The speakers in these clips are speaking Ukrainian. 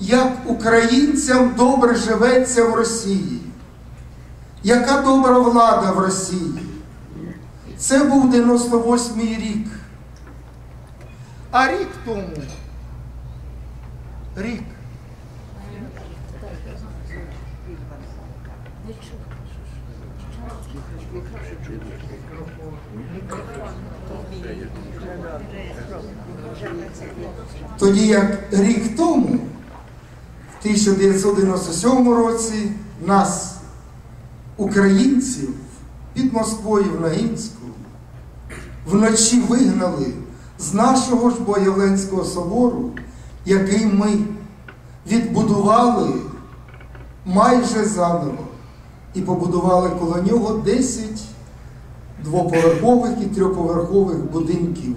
як українцям добре живеться в Росії, яка добра влада в Росії. Це був 98-й рік. А рік тому, рік, тоді як рік тому, в 1997 році, нас, українців, під Москвою в Ногінську, вночі вигнали з нашого ж Боявленського собору, який ми відбудували майже заново. І побудували коло нього 10 двоповерхових і трьохповерхових будинків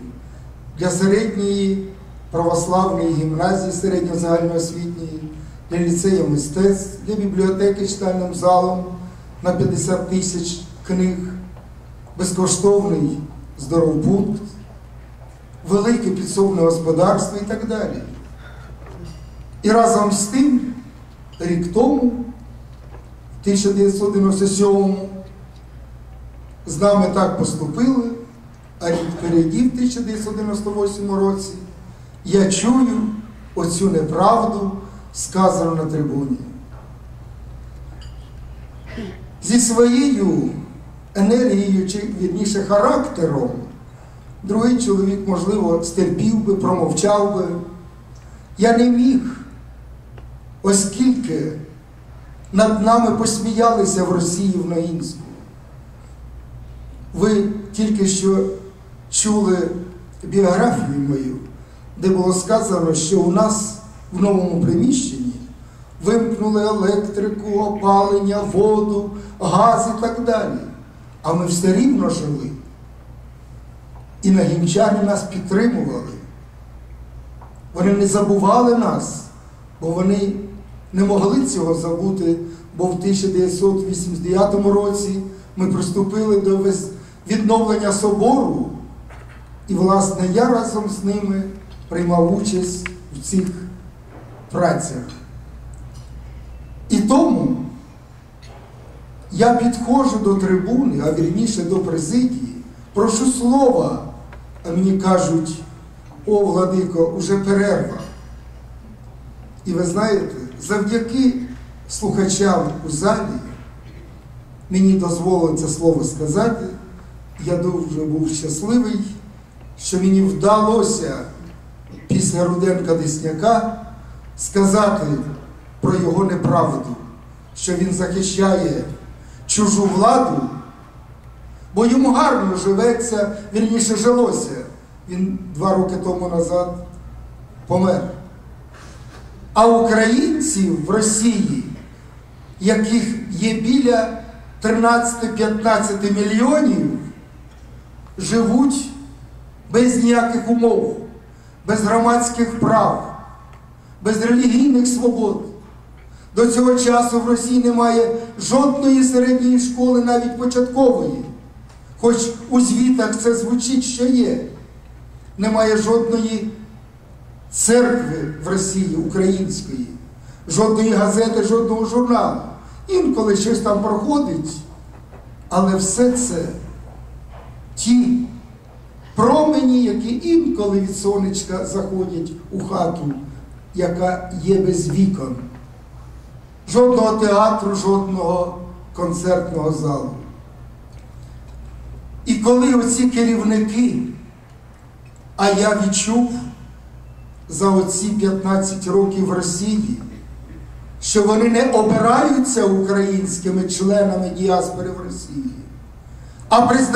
для середньої православної гімназії середньозагальноосвітньої, для ліцею мистецтв, для бібліотеки читальним залом на 50 тисяч книг, безкоштовний здоровпункт, велике підсобне господарство і так далі. І разом з тим, рік тому, в 1997 з нами так поступили, а рік впереді, в 1998 році, я чую оцю неправду, сказану на трибуні. Зі своєю енергією, чи вірніше характером, другий чоловік, можливо, стерпів би, промовчав би. Я не міг, оскільки над нами посміялися в Росії в Наїнську. Ви тільки що чули біографію мою, де було сказано, що у нас в новому приміщенні вимкнули електрику, опалення, воду, газ і так далі. А ми все рівно жили. І нагімчани нас підтримували. Вони не забували нас, бо вони не могли цього забути, бо в 1989 році ми приступили до відновлення собору, і, власне, я разом з ними приймав участь в цих працях. І тому я підходжу до трибуни, а вірніше до президії, прошу слова, а мені кажуть, о, Владико, уже перерва. І ви знаєте, завдяки слухачам у залі мені дозволено це слово сказати. Я дуже був щасливий, що мені вдалося після Руденка Десняка сказати про його неправду, що він захищає чужу владу, бо йому гарно живеться, вірніше жилося. Він два роки тому назад помер. А українців в Росії, яких є біля 13-15 мільйонів, живуть без ніяких умов, без громадських прав, без релігійних свобод. До цього часу в Росії немає жодної середньої школи, навіть початкової. Хоч у звітах це звучить, що є. Немає жодної церкви в Росії української, жодної газети, жодного журналу. Інколи щось там проходить, але все це ті промені, які інколи від сонечка заходять у хату, яка є без вікон. Жодного театру, жодного концертного залу. І коли оці керівники, а я відчув за оці 15 років в Росії, що вони не обираються українськими членами діаспори в Росії, а признають.